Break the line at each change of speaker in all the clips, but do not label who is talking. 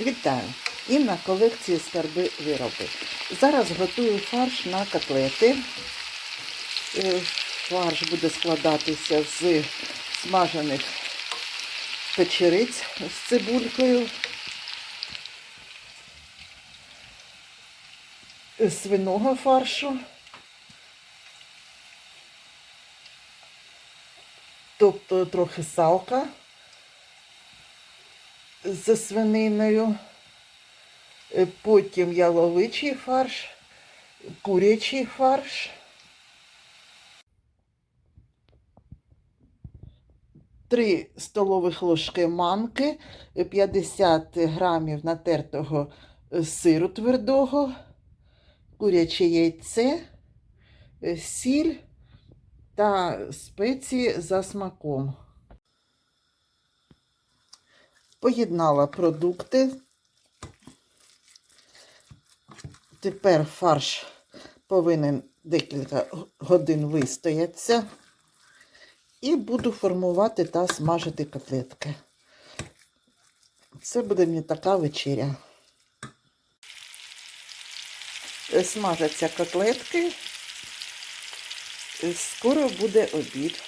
Вітаю! Інна колекції скарби вироби. Зараз готую фарш на котлети. Е, Фарш буде складатися з смажених печериць з цибулькою, е, свиного фаршу, тобто трохи салка з свининою, е, потім яловичий фарш, курячий фарш. 3 столових ложки манки, 50 грамів натертого сиру твердого, куряче яйце, сіль та спеції за смаком. Поєднала продукти. Тепер фарш повинен декілька годин вистоятися. І буду формувати та смажити котлетки. Це буде мені така вечеря. Смажаться котлетки. Скоро буде обід.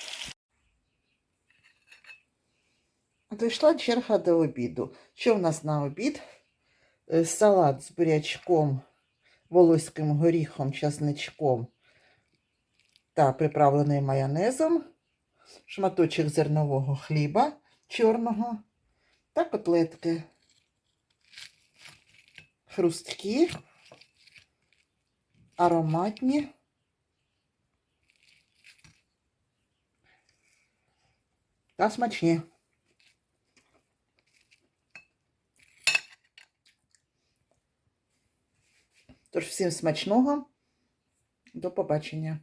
Дійшла черга до обіду. Що в нас на обід? Е, Салат з бурячком, волоським горіхом, часничком та приправлений майонезом шматочок зернового хліба чорного та котлетки. Хрусткі, ароматні. Та смачні. Тож всім смачного. До побачення.